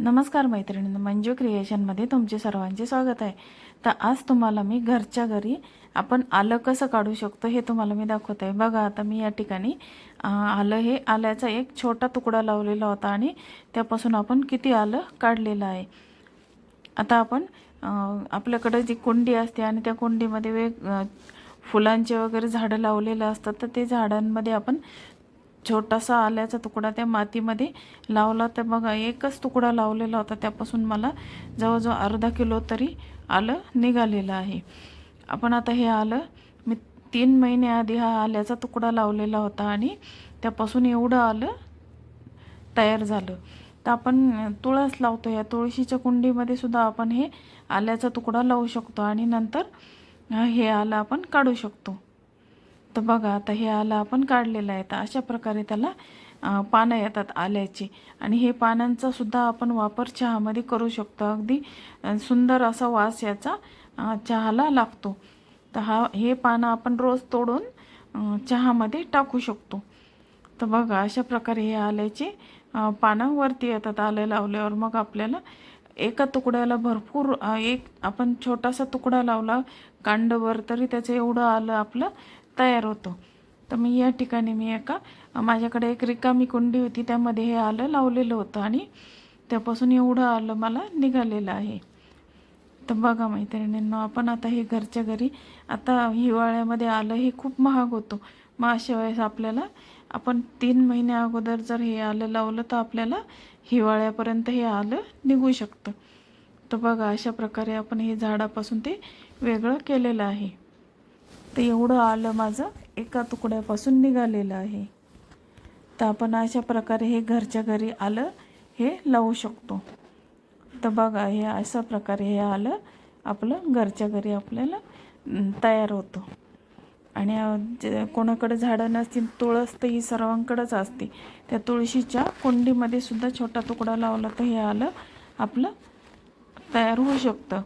नमस्कार मैत्रिणींनो मंजू क्रिएशनमध्ये तुमचे सर्वांचे स्वागत आहे. तर आज तुम्हाला मी घरच्या घरी आपण आलं कसं काढू शकतो हे तुम्हाला मी दाखवत आहे. बघा आता मी या ठिकाणी आलं हे आल्याचा एक छोटा तुकडा लावलेला होता आणि त्यापासून आपण किती आलं काढलेलं आहे. आता आपण आपल्याकडे आपल्याकडं जी कुंडी असते आणि त्या कुंडीमध्ये वेग फुलांचे वगैरे झाडं लावलेलं असतात तर ते झाडांमध्ये आपण छोटासा आल्याचा तुकडा त्या मातीमध्ये लावला तर बघा एकच तुकडा लावलेला होता. त्यापासून मला जवळजवळ अर्धा किलो तरी आलं निघालेलं आहे. आपण आता हे आलं. मी तीन महिने आधी हा आल्याचा तुकडा लावलेला होता आणि त्यापासून एवढं आलं तयार झालं. तर आपण तुळस लावतो या तुळशीच्या कुंडीमध्ये सुद्धा आपण हे आल्याचा तुकडा लावू शकतो आणि नंतर हे आलं आपण काढू शकतो. तर बघा आता हे आलं आपण काढलेलं आहे. तर अशा प्रकारे त्याला पानं येतात आल्याची. आणि हे पानांचा सुद्धा आपण वापर चहामध्ये करू शकतो. अगदी सुंदर असा वास याचा चहाला लागतो. तर हा हे पानं आपण रोज तोडून चहामध्ये टाकू शकतो. तर बघा अशा प्रकारे हे आल्याचे पानं वरती येतात आलं लावल्यावर. मग आपल्याला एका तुकड्याला भरपूर एक आपण छोटासा तुकडा लावला कांडवर तरी त्याचं एवढं आलं आपलं तयार होतं. तर मी या ठिकाणी मी एका माझ्याकडे एक रिकामी कुंडी होती त्यामध्ये हे आलं लावलेलं होतं आणि त्यापासून एवढं आलं मला निघालेलं आहे. तर बघा मैत्रिणींनो आपण आता हे घरच्या घरी आता हिवाळ्यामध्ये आलं हे खूप महाग होतं. मग अशा वेळेस आपल्याला आपण तीन महिने अगोदर जर हे आलं लावलं तर आपल्याला हिवाळ्यापर्यंत हे आलं निघू शकतं. तर बघा अशा प्रकारे आपण हे झाडापासून ते वेगळं केलेलं आहे. तर एवढं आलं माझं. एका तुकड्यापासून निघालेलं आहे. तर आपण अशा प्रकारे हे घरच्या घरी आलं हे लावू शकतो. तर बघा हे अशा प्रकारे हे आलं आपलं घरच्या घरी आपल्याला तयार होतं. आणि जे कोणाकडे झाडं नसतील तुळस तर ही सर्वांकडेच असते. त्या तुळशीच्या कुंडीमध्ये सुद्धा छोटा तुकडा लावला तर हे आलं आपलं तयार होऊ शकतं.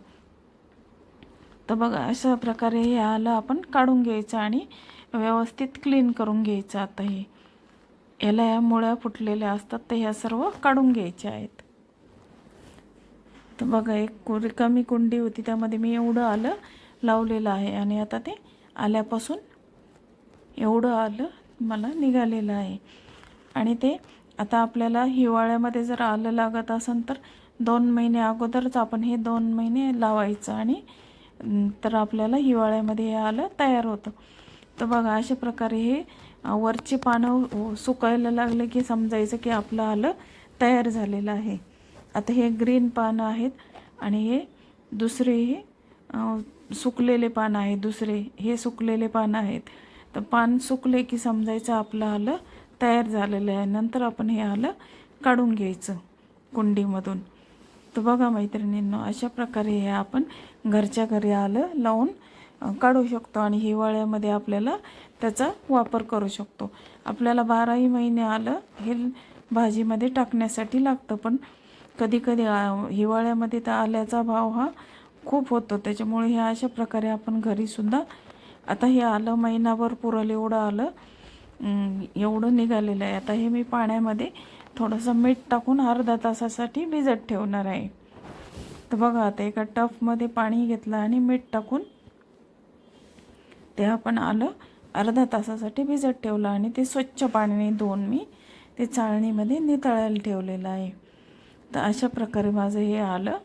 तर बघा अशा प्रकारे हे आलं आपण काढून घ्यायचं आणि व्यवस्थित क्लीन करून घ्यायचं. आता हे याला या मुळ्या फुटलेल्या असतात तर ह्या सर्व काढून घ्यायच्या आहेत. तर बघा एक कु- रिकामी कुंडी होती त्यामध्ये मी एवढं आलं लावलेलं आहे. आणि आता ते आल्यापासून एवढं आलं मला निघालेलं आहे. आणि ते आता आपल्याला हिवाळ्यामध्ये जर आलं लागत असेल तर दोन महिने अगोदरच आपण हे दोन महिने लावायचं आणि तर आपल्याला हिवाळ्यामध्ये हे आलं तयार होतं. तर बघा अशा प्रकारे हे वरची पानं सुकायला लागले की समजायचं की आपलं आलं तयार झालेलं आहे. आता हे ग्रीन पानं आहेत आणि हे दुसरे हे सुकलेले पानं आहेत दुसरे हे सुकलेले पानं आहेत. तर पान सुकले की समजायचं आपलं आलं तयार झालेलं आहे. नंतर आपण हे आलं काढून घ्यायचं कुंडीमधून. तर बघा मैत्रिणींनो अशा प्रकारे हे आपण घरच्या घरी आलं लावून काढू शकतो आणि हिवाळ्यामध्ये आपल्याला त्याचा वापर करू शकतो. आपल्याला बाराही महिने आलं हे भाजीमध्ये टाकण्यासाठी लागतं पण कधीकधी हिवाळ्यामध्ये तर आल्याचा भाव हा खूप होतो. त्याच्यामुळे हे अशा प्रकारे आपण घरीसुद्धा आता हे आलं महिनाभर पुरल एवढं आलं एवढं निघालेलं आहे. आता हे मी पाण्यामध्ये थोडंसं मीठ टाकून अर्धा तासासाठी भिजत ठेवणार आहे. तर बघा आता एका टफमध्ये पाणी घेतलं आणि मीठ टाकून ते आपण आलं अर्धा तासासाठी भिजत ठेवलं आणि ते स्वच्छ पाण्याने धुवून मी ते चाळणीमध्ये नितळायला ठेवलेलं आहे. तर अशा प्रकारे माझं हे आलं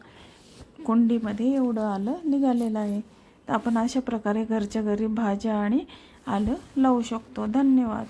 कुंडीमध्ये एवढं आलं निघालेलं आहे. तर आपण अशा प्रकारे घरच्या घरी भाज्या आणि आलं लावू शकतो. धन्यवाद.